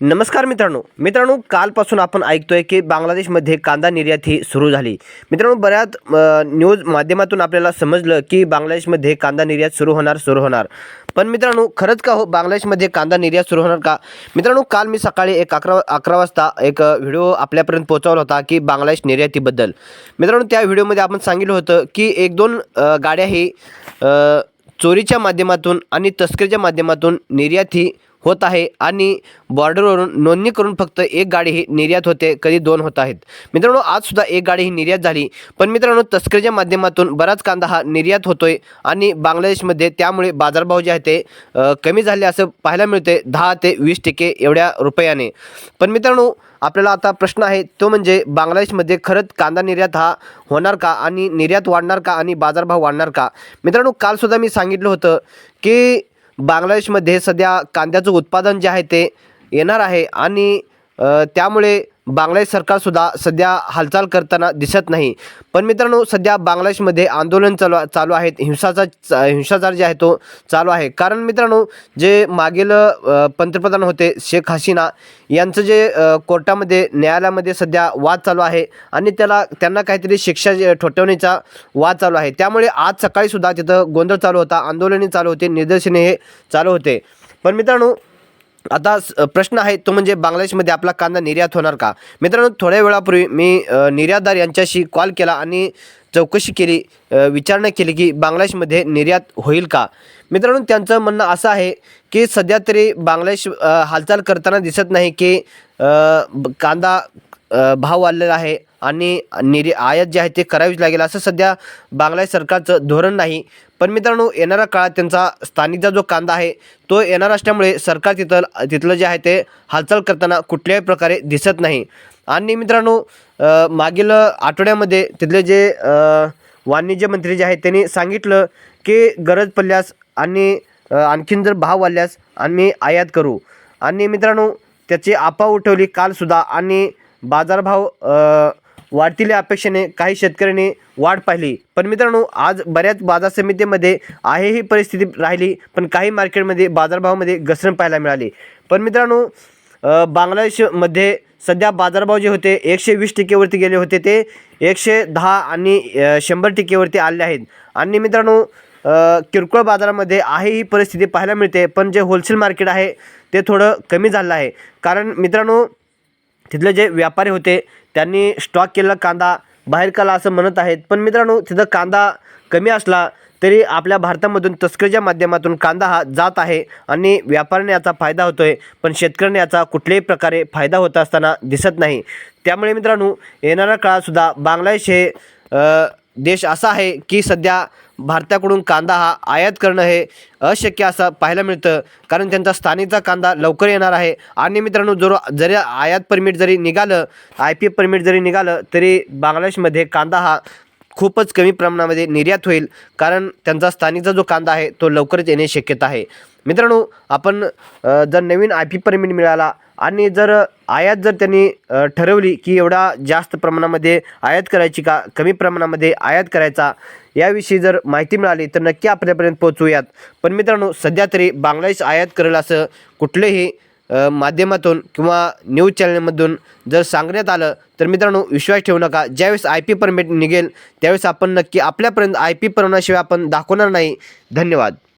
नमस्कार मित्रांनो. मित्रांनो कालपासून आपण ऐकतोय की बांगलादेशमध्ये कांदा निर्यात ही सुरू झाली. मित्रांनो बऱ्याच न्यूज माध्यमातून आपल्याला समजलं की बांगलादेशमध्ये कांदा निर्यात सुरू होणार सुरू होणार. पण मित्रांनो खरंच का हो बांगलादेशमध्ये कांदा निर्यात सुरू होणार का? मित्रांनो काल मी सकाळी एक अकरा अकरा वाजता एक व्हिडिओ आपल्यापर्यंत पोहोचवला होता की बांगलादेश निर्यातीबद्दल. मित्रांनो त्या व्हिडिओमध्ये आपण सांगितलं होतं की एक दोन गाड्या ही चोरीच्या माध्यमातून आणि तस्करीच्या माध्यमातून निर्यात ही होत आहे आणि बॉर्डरवरून नोंदणी करून फक्त एक गाडी ही निर्यात होते कधी दोन होत आहेत. मित्रांनो आज सुद्धा एक गाडी ही निर्यात झाली. पण मित्रांनो तस्करीच्या माध्यमातून बराच कांदा हा निर्यात होतोय आणि बांगलादेशमध्ये त्यामुळे बाजारभाव जे आहे ते कमी झाले असं पाहायला मिळते दहा ते वीस टक्के एवढ्या रुपयाने. पण मित्रांनो आपल्याला आता प्रश्न आहे तो म्हणजे बांगलादेशमध्ये खरंच कांदा निर्यात हा होणार का आणि निर्यात वाढणार का आणि बाजारभाव वाढणार का? मित्रांनो कालसुद्धा मी सांगितलं होतं की बांगलादेशमध्ये सध्या कांद्याचं उत्पादन जे आहे ते येणार आहे आणि त्यामुळे बांगलादेश सरकारसुद्धा सध्या हालचाल करताना दिसत नाही. पण मित्रांनो सध्या बांगलादेशमध्ये आंदोलन चालू चालू आहेत. हिंसाचार चा- हिंसाचार जे आहे तो चालू आहे. कारण मित्रांनो जे मागील पंतप्रधान होते शेख हसीना यांचं जे कोर्टामध्ये न्यायालयामध्ये सध्या वाद चालू आहे आणि त्याला त्यांना काहीतरी शिक्षा ठोठवण्याचा वाद चालू आहे. त्यामुळे आज सकाळीसुद्धा तिथं गोंधळ चालू होता आंदोलने चालू होते निदर्शने हे चालू होते. पण मित्रांनो आता स- प्रश्न आहे तो म्हणजे बांगलादेशमध्ये आपला कांदा निर्यात होणार का? मित्रांनो थोड्या वेळापूर्वी मी निर्यातदार यांच्याशी कॉल केला आणि चौकशी केली विचारणा केली की बांगलादेशमध्ये निर्यात होईल का? मित्रांनो त्यांचं म्हणणं असं आहे की सध्या तरी बांगलादेश हालचाल करताना दिसत नाही की ब- कांदा भाव वाढलेला आहे. आणि निर्य आयात जे आहे ते करावीच लागेल. असं सध्या बांगलादेश सरकारचं धोरण नाही. पण मित्रांनो येणाऱ्या काळात त्यांचा स्थानिकचा जो कांदा आहे तो येणार असल्यामुळे सरकार तिथं तिथलं जे आहे ते हालचाल करताना कुठल्याही प्रकारे दिसत नाही. आणि मित्रांनो मागील आठवड्यामध्ये तिथले जे वाणिज्य मंत्री जे आहेत त्यांनी सांगितलं की गरज पडल्यास आणि आणखीन जर भाव वाढल्यास आम्ही आयात करू. आणि मित्रांनो त्याची आपा उठवली कालसुद्धा आणि बाजारभाव वाढतील्या अपेक्षेने काही शेतकऱ्यांनी वाढ पाहिली. पण मित्रांनो आज बऱ्याच बाजार समितीमध्ये आहे ही परिस्थिती राहिली पण काही मार्केटमध्ये बाजारभावामध्ये घसरण पाहायला मिळाली. पण मित्रांनो बांगलादेशमध्ये सध्या बाजारभाव जे होते एकशे वीस टक्केवरती गेले होते ते एकशे दहा आणि शंभर टक्केवरती आले आहेत. आणि मित्रांनो किरकोळ बाजारामध्ये आहे ही परिस्थिती पाहायला मिळते पण जे होलसेल मार्केट आहे ते थोडं कमी झालं आहे. कारण मित्रांनो तिथले जे व्यापारी होते त्यांनी स्टॉक केलेला कांदा बाहेर काला असं म्हणत आहेत. पण मित्रांनो तिथं कांदा कमी असला तरी आपल्या भारतामधून तस्करीच्या माध्यमातून कांदा हा जात आहे आणि व्यापाऱ्याने याचा फायदा होतो आहे पण शेतकऱ्याने याचा कुठल्याही प्रकारे फायदा होत असताना दिसत नाही. त्यामुळे मित्रांनो येणाऱ्या काळातसुद्धा बांगलादेश हे देश असा आहे की सध्या भारताकडून कांदा हा आयात करणं हे अशक्य असं पाहायला मिळतं. कारण त्यांचा स्थानिकचा कांदा लवकर येणार आहे. आणि मित्रांनो जर जरी आयात परमिट जरी निघालं आय पी परमिट जरी निघालं तरी बांगलादेशमध्ये कांदा हा खूपच कमी प्रमाणामध्ये निर्यात होईल कारण त्यांचा स्थानिकचा जो कांदा आहे तो लवकरच येणे शक्यता आहे. मित्रांनो आपण जर नवीन आय पी परमिट मिळाला आणि जर आयात जर त्यांनी ठरवली की एवढा जास्त प्रमाणामध्ये आयात करायची का कमी प्रमाणामध्ये आयात करायचा याविषयी जर माहिती मिळाली तर नक्की आपल्यापर्यंत पोहोचूयात. पण मित्रांनो सध्या तरी बांगलादेश आयात करेल असं कुठलेही माध्यमातून किंवा न्यूज चॅनलमधून जर सांगण्यात आलं तर मित्रांनो विश्वास ठेवू नका. ज्यावेळेस आय पी परमिट निघेल त्यावेळेस आपण नक्की आपल्यापर्यंत आय पी परवानाशिवाय आपण दाखवणार नाही. धन्यवाद.